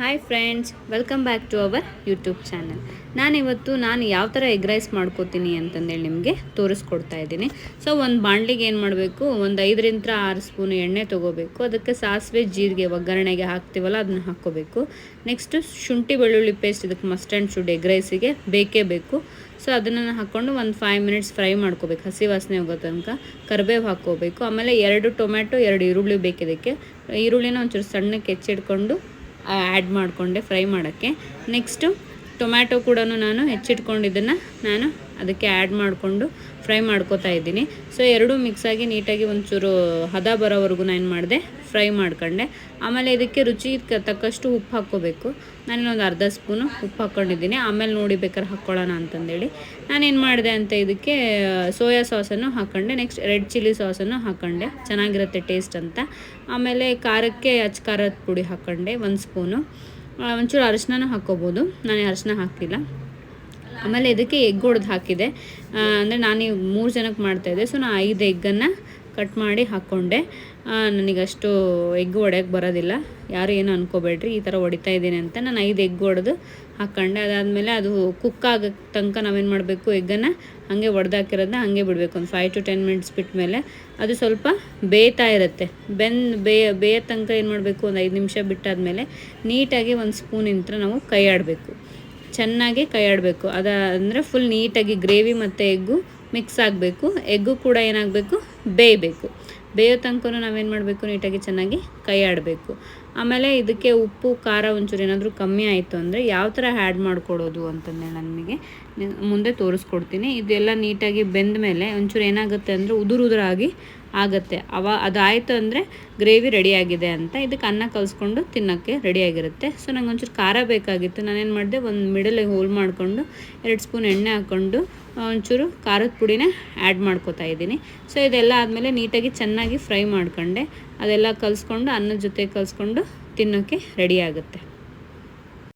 Hi friends welcome back to our YouTube channel ನಾನಿವತ್ತು ನಾನು ಯಾವ ಥರ ಎಗ್ ರೈಸ್ ಮಾಡ್ಕೋತೀನಿ ಅಂತಂದೇಳಿ ನಿಮಗೆ ತೋರಿಸ್ಕೊಡ್ತಾ ಇದ್ದೀನಿ. ಸೊ ಒಂದು ಬಾಣಲಿಗೆ ಏನು ಮಾಡಬೇಕು? ಒಂದು ಐದರಿಂದ ಆರು ಸ್ಪೂನ್ ಎಣ್ಣೆ ತೊಗೋಬೇಕು. ಅದಕ್ಕೆ ಸಾಸಿವೆ, ಜೀರಿಗೆ, ಒಗ್ಗರಣೆಗೆ ಹಾಕ್ತೀವಲ್ಲ ಅದನ್ನ ಹಾಕ್ಕೋಬೇಕು. ನೆಕ್ಸ್ಟು ಶುಂಠಿ, ಬೆಳ್ಳುಳ್ಳಿ ಪೇಸ್ಟ್ ಇದಕ್ಕೆ ಮಸ್ಟ್ ಆ್ಯಂಡ್ ಶುಡ್ ಎಗ್ ರೈಸಿಗೆ ಬೇಕೇ ಬೇಕು. ಸೊ ಅದನ್ನು ಹಾಕ್ಕೊಂಡು ಒಂದು ಫೈವ್ ಮಿನಿಟ್ಸ್ ಫ್ರೈ ಮಾಡ್ಕೋಬೇಕು. ಹಸಿ ವಾಸನೆ ಹೋಗೋ ತನಕ ಕರಿಬೇವು ಹಾಕ್ಕೋಬೇಕು. ಆಮೇಲೆ ಎರಡು ಟೊಮ್ಯಾಟೊ, ಎರಡು ಈರುಳ್ಳಿ ಬೇಕಿದ್ದಕ್ಕೆ ಈರುಳ್ಳಿನ ಒಂಚೂರು ಸಣ್ಣಕ್ಕೆ ಹೆಚ್ಚಿಡ್ಕೊಂಡು ಆ್ಯಡ್ ಮಾಡಿಕೊಂಡೆ ಫ್ರೈ ಮಾಡೋಕ್ಕೆ. ನೆಕ್ಸ್ಟು ಟೊಮ್ಯಾಟೊ ಕೂಡ ನಾನು ಹೆಚ್ಚಿಟ್ಕೊಂಡಿದ್ದನ್ನು ನಾನು ಅದಕ್ಕೆ ಆ್ಯಡ್ ಮಾಡಿಕೊಂಡು ಫ್ರೈ ಮಾಡ್ಕೋತಾ ಇದ್ದೀನಿ. ಸೊ ಎರಡೂ ಮಿಕ್ಸಾಗಿ ನೀಟಾಗಿ ಒಂಚೂರು ಹದ ಬರೋವರೆಗೂ ನಾನು ಮಾಡಿದೆ? ಫ್ರೈ ಮಾಡ್ಕೊಂಡೆ. ಆಮೇಲೆ ಇದಕ್ಕೆ ರುಚಿ ತಕ್ಕಷ್ಟು ಉಪ್ಪು ಹಾಕ್ಕೋಬೇಕು. ನಾನಿನ್ನೊಂದು ಅರ್ಧ ಸ್ಪೂನು ಉಪ್ಪು ಹಾಕ್ಕೊಂಡಿದ್ದೀನಿ. ಆಮೇಲೆ ನೋಡಿ ಬೇಕಾದ್ರೆ ಹಾಕ್ಕೊಳ್ಳೋಣ ಅಂತಂದೇಳಿ. ನಾನೇನು ಮಾಡಿದೆ ಅಂತ ಇದಕ್ಕೆ ಸೋಯಾ ಸಾಸನ್ನು ಹಾಕ್ಕೊಂಡೆ. ನೆಕ್ಸ್ಟ್ ರೆಡ್ ಚಿಲ್ಲಿ ಸಾಸನ್ನು ಹಾಕ್ಕೊಂಡೆ. ಚೆನ್ನಾಗಿರುತ್ತೆ ಟೇಸ್ಟ್ ಅಂತ. ಆಮೇಲೆ ಖಾರಕ್ಕೆ ಅಚ್ಚ ಖಾರದ ಪುಡಿ ಹಾಕ್ಕೊಂಡೆ. ಒಂದು ಸ್ಪೂನು. ಒಂಚೂರು ಅರಶಿನ ಹಾಕ್ಕೋಬೋದು. ನಾನು ಅರಶಿನ ಹಾಕ್ತಿಲ್ಲ ಆಮೇಲೆ ಇದಕ್ಕೆ ಎಗ್ ಹೊಡೆದು ಹಾಕಿದೆ. ಅಂದರೆ ನಾನು ಮೂರು ಜನಕ್ಕೆ ಮಾಡ್ತಾಯಿದ್ದೆ ಸೊ ನಾನು ಐದು ಎಗ್ಗನ್ನು ಕಟ್ ಮಾಡಿ ಹಾಕ್ಕೊಂಡೆ ನನಗಷ್ಟು ಎಗ್ ಒಡೆಯೋಕ್ಕೆ ಬರೋದಿಲ್ಲ. ಯಾರು ಏನು ಅನ್ಕೋಬೇಡ್ರಿ, ಈ ಥರ ಹೊಡಿತಾ ಇದ್ದೀನಿ ಅಂತ ನಾನು ಐದು ಎಗ್ ಹೊಡೆದು ಹಾಕ್ಕೊಂಡೆ ಅದಾದಮೇಲೆ ಅದು ಕುಕ್ ಆಗೋ ತನಕ ನಾವೇನು ಮಾಡಬೇಕು, ಎಗ್ಗನ್ನು ಹಾಗೆ ಒಡೆದಾಕಿರೋದನ್ನ ಹಾಗೆ ಬಿಡಬೇಕು. ಒಂದು ಫೈವ್ ಟು ಟೆನ್ ಮಿನಿಟ್ಸ್ ಬಿಟ್ಟ ಮೇಲೆ ಅದು ಸ್ವಲ್ಪ ಬೇಯ್ತಾ ಇರುತ್ತೆ. ಬೆನ್ ಬೇಯ ಬೇಯ ತನಕ ಏನು ಮಾಡಬೇಕು, ಒಂದು ಐದು ನಿಮಿಷ ಬಿಟ್ಟಾದಮೇಲೆ ನೀಟಾಗಿ ಒಂದು ಸ್ಪೂನ್ ಇಂತ್ರ ನಾವು ಕೈ ಆಡಬೇಕು ಚೆನ್ನಾಗಿ ಕೈ ಆಡಬೇಕು ಅದ ಅಂದರೆ ಫುಲ್ ನೀಟಾಗಿ ಗ್ರೇವಿ ಮತ್ತು ಎಗ್ಗು ಮಿಕ್ಸ್ ಆಗಬೇಕು, ಎಗ್ಗು ಕೂಡ ಏನಾಗಬೇಕು, ಬೇಯಬೇಕು. ಬೇಯೋ ತನಕ ನಾವೇನು ಮಾಡಬೇಕು, ನೀಟಾಗಿ ಚೆನ್ನಾಗಿ ಕೈ ಆಡಬೇಕು ಆಮೇಲೆ ಇದಕ್ಕೆ ಉಪ್ಪು, ಖಾರ ಒಂಚೂರು ಏನಾದರೂ ಕಮ್ಮಿ ಆಯಿತು ಅಂದರೆ ಯಾವ ಥರ ಆ್ಯಡ್ ಮಾಡಿಕೊಡೋದು ಅಂತಂದೇಳಿ ನನಗೆ ಮುಂದೆ ತೋರಿಸ್ಕೊಡ್ತೀನಿ. ಇದೆಲ್ಲ ನೀಟಾಗಿ ಬೆಂದ ಮೇಲೆ ಒಂಚೂರು ಏನಾಗುತ್ತೆ ಅಂದರೆ ಉದುರು ಉದುರಾಗಿ ಆಗುತ್ತೆ. ಅವ ಅದಾಯಿತು ಅಂದರೆ ಗ್ರೇವಿ ರೆಡಿಯಾಗಿದೆ ಅಂತ ಇದಕ್ಕೆ ಅನ್ನ ಕಲಿಸ್ಕೊಂಡು ತಿನ್ನೋಕ್ಕೆ ರೆಡಿಯಾಗಿರುತ್ತೆ. ಸೊ ನಂಗೆ ಒಂಚೂರು ಖಾರ ಬೇಕಾಗಿತ್ತು. ನಾನೇನು ಮಾಡಿದೆ, ಒಂದು ಮಿಡಲಿಗೆ ಹೋಲ್ ಮಾಡಿಕೊಂಡು ಎರಡು ಸ್ಪೂನ್ ಎಣ್ಣೆ ಹಾಕ್ಕೊಂಡು ಒಂಚೂರು ಖಾರದ ಪುಡಿನ ಆ್ಯಡ್ ಮಾಡ್ಕೋತಾ ಇದ್ದೀನಿ. ಸೊ ಇದೆಲ್ಲ ಆದಮೇಲೆ ನೀಟಾಗಿ ಚೆನ್ನಾಗಿ ಫ್ರೈ ಮಾಡ್ಕೊಂಡೆ. ಅದೆಲ್ಲ ಕಲಿಸ್ಕೊಂಡು, ಅನ್ನದ ಜೊತೆ ಕಲಿಸ್ಕೊಂಡು ತಿನ್ನೋಕ್ಕೆ ರೆಡಿ ಆಗುತ್ತೆ.